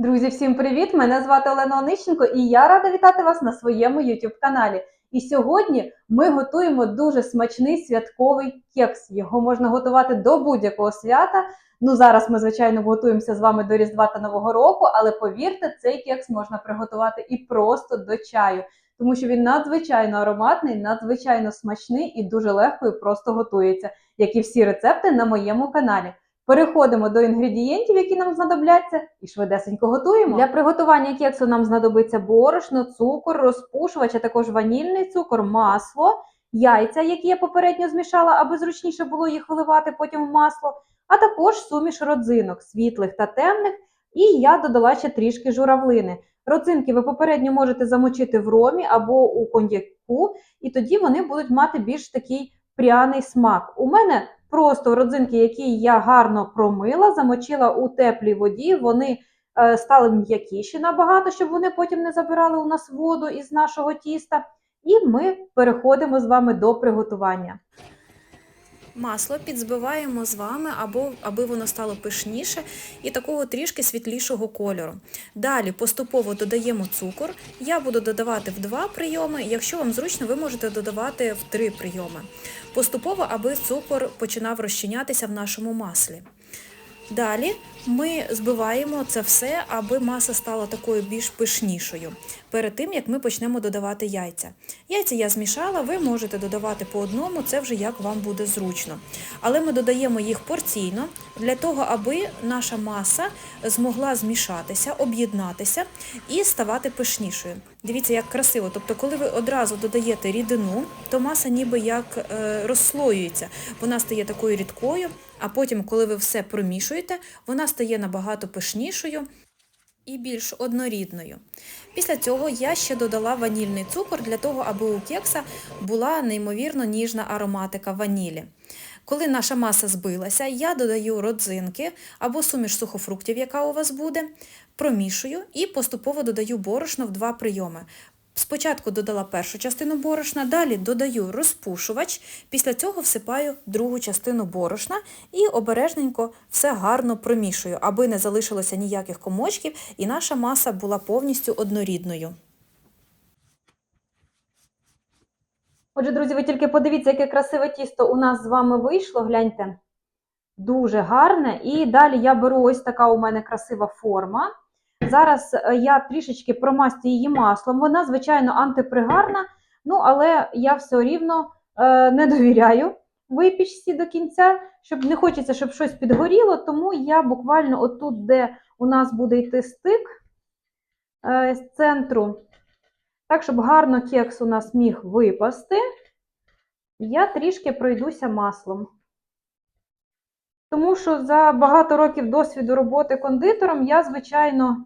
Друзі, всім привіт! Мене звати Олена Онищенко і я рада вітати вас на своєму YouTube каналі. І сьогодні ми готуємо дуже смачний святковий кекс. Його можна готувати до будь-якого свята. Ну зараз ми, звичайно, готуємося з вами до Різдва та Нового року, але повірте, цей кекс можна приготувати і просто до чаю, тому що він надзвичайно ароматний, надзвичайно смачний і дуже легко і просто готується, як і всі рецепти на моєму каналі. Переходимо до інгредієнтів, які нам знадобляться, і швидесенько готуємо. Для приготування кексу нам знадобиться борошно, цукор, розпушувач, а також ванільний цукор, масло, яйця, які я попередньо змішала, аби зручніше було їх вливати потім в масло, а також суміш родзинок, світлих та темних. І я додала ще трішки журавлини. Родзинки ви попередньо можете замочити в ромі або у коньяку, і тоді вони будуть мати більш такий пряний смак. У мене просто родзинки, які я гарно промила, замочила у теплій воді. Вони е, стали м'якіші набагато, щоб вони потім не забирали у нас воду із нашого тіста. І ми переходимо з вами до приготування. Масло підзбиваємо з вами, або аби воно стало пишніше і такого трішки світлішого кольору. Далі поступово додаємо цукор. Я буду додавати в два прийоми. Якщо вам зручно, ви можете додавати в три прийоми. Поступово, аби цукор починав розчинятися в нашому маслі. Далі ми збиваємо це все, аби маса стала такою більш пишнішою перед тим, як ми почнемо додавати яйця. Яйця я змішала, ви можете додавати по одному, це вже як вам буде зручно. Але ми додаємо їх порційно для того, аби наша маса змогла змішатися, об'єднатися і ставати пишнішою. Дивіться, як красиво. Тобто, коли ви одразу додаєте рідину, то маса ніби як е, розслоюється. Вона стає такою рідкою, а потім, коли ви все промішуєте, вона стає набагато пишнішою і більш однорідною. Після цього я ще додала ванільний цукор для того, аби у кекса була неймовірно ніжна ароматика ванілі. Коли наша маса збилася, я додаю родзинки або суміш сухофруктів, яка у вас буде, промішую і поступово додаю борошно в два прийоми. Спочатку додала першу частину борошна, далі додаю розпушувач, після цього всипаю другу частину борошна і обережненько все гарно промішую, аби не залишилося ніяких комочків і наша маса була повністю однорідною. Отже, друзі, ви тільки подивіться, яке красиве тісто у нас з вами вийшло. Гляньте, дуже гарне. І далі я беру ось така у мене красива форма. Зараз е, я трішечки промастю її маслом. Вона, звичайно, антипригарна, ну, але я все рівно е, не довіряю випічці до кінця, щоб не хочеться, щоб щось підгоріло, тому я буквально отут, де у нас буде йти стик е, з центру, так, щоб гарно кекс у нас міг випасти, я трішки пройдуся маслом. Тому що за багато років досвіду роботи кондитером я, звичайно,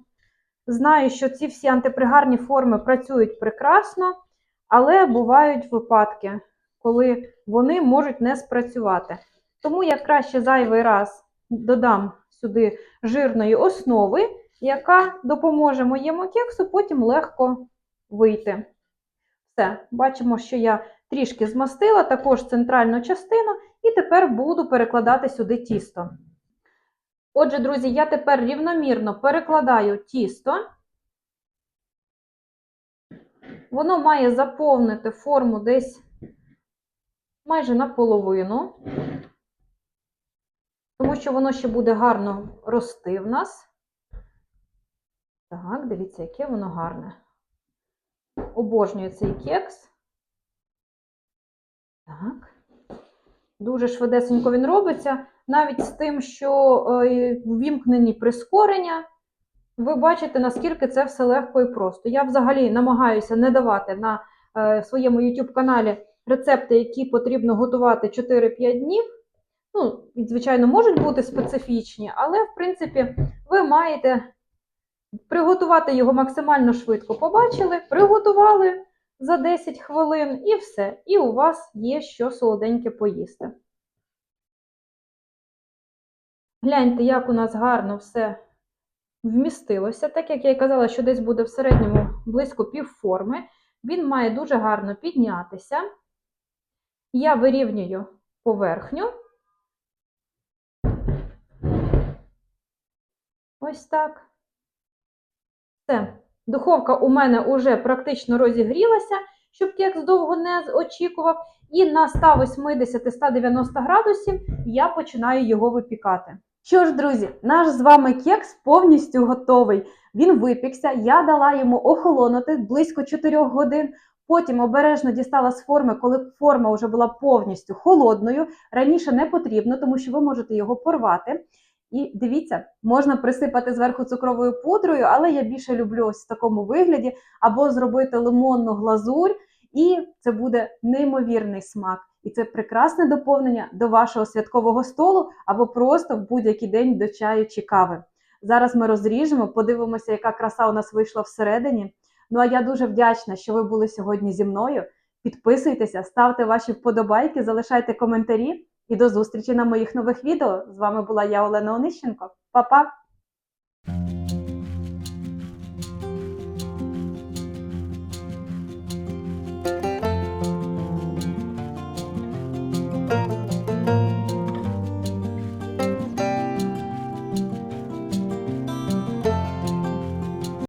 знаю, що ці всі антипригарні форми працюють прекрасно, але бувають випадки, коли вони можуть не спрацювати. Тому я краще зайвий раз додам сюди жирної основи, яка допоможе моєму кексу потім легко вийти. Все, бачимо, що я трішки змастила, також центральну частину, і тепер буду перекладати сюди тісто. Отже, друзі, я тепер рівномірно перекладаю тісто. Воно має заповнити форму десь майже наполовину, тому що воно ще буде гарно рости в нас. Так, дивіться, яке воно гарне. Обожнюю цей кекс. Так. Дуже швидесенько він робиться. Навіть з тим, що е, ввімкнені прискорення, ви бачите, наскільки це все легко і просто. Я взагалі намагаюся не давати на е, своєму YouTube каналі рецепти, які потрібно готувати 4-5 днів. Ну, звичайно, можуть бути специфічні, але, в принципі, ви маєте приготувати його максимально швидко. Побачили, приготували за 10 хвилин і все. І у вас є що солоденьке поїсти. Гляньте, як у нас гарно все вмістилося. Так як я і казала, що десь буде в середньому близько півформи. Він має дуже гарно піднятися. Я вирівнюю поверхню. Ось так. Все, духовка у мене вже практично розігрілася, щоб кекс довго не очікував. І на 180-190 градусів я починаю його випікати. Що ж, друзі, наш з вами кекс повністю готовий. Він випікся, я дала йому охолонути близько 4 годин. Потім обережно дістала з форми, коли форма вже була повністю холодною. Раніше не потрібно, тому що ви можете його порвати. І дивіться, можна присипати зверху цукровою пудрою, але я більше люблю ось в такому вигляді, або зробити лимонну глазурь, і це буде неймовірний смак. І це прекрасне доповнення до вашого святкового столу або просто в будь-який день до чаю чи кави. Зараз ми розріжемо, подивимося, яка краса у нас вийшла всередині. Ну а я дуже вдячна, що ви були сьогодні зі мною. Підписуйтеся, ставте ваші вподобайки, залишайте коментарі і до зустрічі на моїх нових відео. З вами була я, Олена Онищенко. Па-па!